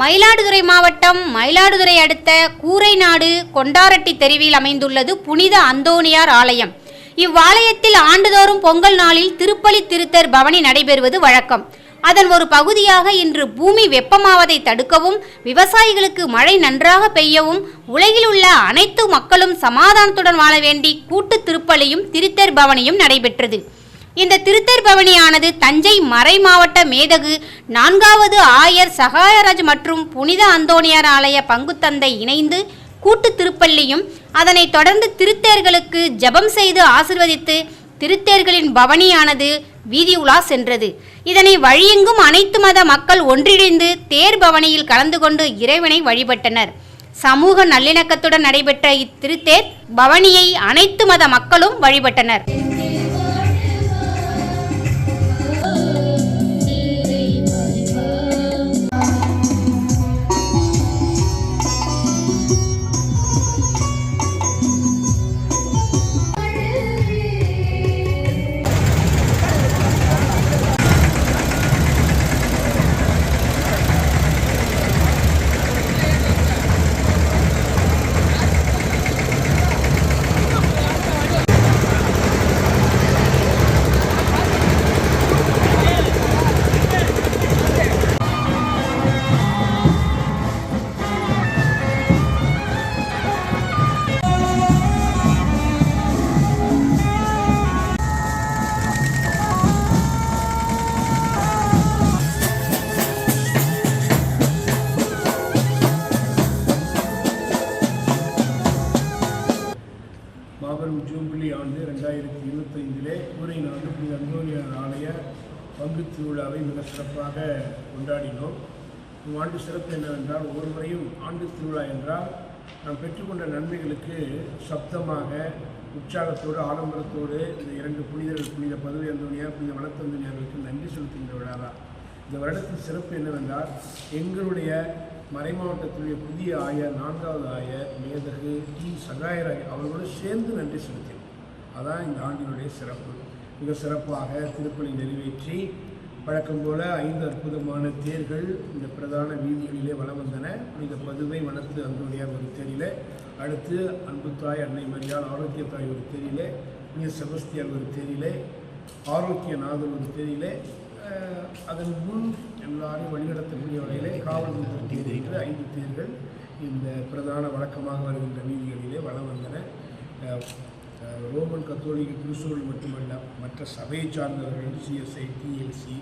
மயிலாடுதுறை மாவட்டம் மயிலாடுதுறை அடுத்த கூரைநாடு கொண்டாரட்டி தெருவில் அமைந்துள்ளது புனித அந்தோனியார் ஆலயம். இவ்வாலயத்தில் ஆண்டுதோறும் பொங்கல் நாளில் திருப்பலி திருத்தர் பவனி நடைபெறுவது வழக்கம். அதன் ஒரு பகுதியாக இன்று பூமி வெப்பமாவதை தடுக்கவும் விவசாயிகளுக்கு மழை நன்றாக பெய்யவும் உலகில் உள்ள அனைத்து மக்களும் சமாதானத்துடன் வாழ வேண்டி கூட்டு திருப்பலியும் திருத்தர் பவனியும் நடைபெற்றது. இந்த திருத்தர் பவனியானது தஞ்சை மறை மாவட்ட மேதகு நான்காவது ஆயர் சகாயராஜ் மற்றும் புனித அந்தோணியார் ஆலய பங்குத்தந்தை இணைந்து கூட்டு திருப்பள்ளியும் அதனைத் தொடர்ந்து திருத்தேர்களுக்கு ஜெபம் செய்து ஆசிர்வதித்து திருத்தேர்களின் பவனியானது வீதி உலா சென்றது. இதனை வழியெங்கும் அனைத்து மத மக்கள் ஒன்றிணைந்து தேர் பவனியில் கலந்து கொண்டு இறைவனை வழிபட்டனர். சமூக நல்லிணக்கத்துடன் நடைபெற்ற இத்திருத்தேர் பவனியை அனைத்து மத மக்களும் வழிபட்டனர். மாபெரும் ஜூபிலி ஆண்டு ரெண்டாயிரத்தி இருபத்தைந்திலே கூரை நாடு புனித அந்தோனியார் ஆலய பங்கு திருவிழாவை மிக சிறப்பாக கொண்டாடினோம். இவ்வாண்டு சிறப்பு என்னவென்றால் ஒவ்வொரு முறையும் ஆண்டு திருவிழா என்றால் நாம் பெற்றுக்கொண்ட நன்மைகளுக்கு சப்தமாக உற்சாகத்தோடு ஆடம்பரத்தோடு இந்த இரண்டு புனிதர்கள் புனித பதவி அந்தோனியார் புனித வளர்த்தந்தோனியார்களுக்கு நன்றி செலுத்துகின்ற விழா தான் இந்த வருடத்தின் சிறப்பு என்னவென்றால் எங்களுடைய மறைமாவட்டத்துடைய புதிய ஆயர் நான்காவது ஆயர் மேதகு டி சகாயராய் அவர்களோடு சேர்ந்து நன்றி செலுத்தினோம். அதான் இந்த ஆண்டினுடைய சிறப்பு. மிக சிறப்பாக திருப்பணி நிறைவேற்றி வழக்கம் போல ஐந்து அற்புதமான தேர்கள் இந்த பிரதான வீதிகளிலே வளம் வந்தன. இந்த பதுவை வனத்து அன்புடையார் ஒரு தேரிலே அடுத்து அன்புத்தாய் அன்னை மரியாள் ஆரோக்கியத்தாய் ஒரு தேரிலே மிக செபஸ்தியார் ஒரு தேரிலே ஆரோக்கியநாதர் ஒரு தேரிலே அதன் முன் எல்லாரையும் வழிநடத்தக்கூடிய என்று இந்த பிரதான வழக்கமாக வருகின்ற வீதிகளிலே வளம் வந்தன. ரோமன் கத்தோலிக்க கிறிஸ்துவர்கள் மட்டுமல்ல மற்ற சபையை சார்ந்தவர்கள் சிஎஸ்ஐ டிஎல்சி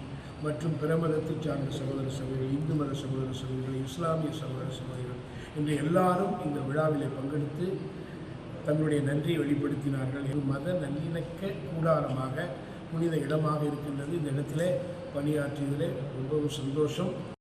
மற்றும் பிற மதத்தை சார்ந்த சகோதர சகோதரர்கள் இந்து மத சகோதர சகோதரிகள் இஸ்லாமிய சகோதர சகோதரிகள் என்று எல்லாரும் இந்த விழாவிலே பங்கெடுத்து தங்களுடைய நன்றியை வெளிப்படுத்தினார்கள். இது மத நல்லிணக்க கூடாரமாக புனித இடமாக இருக்கின்றது. இந்த இடத்துல பணியாற்றியதிலே ரொம்பவும் சந்தோஷம்.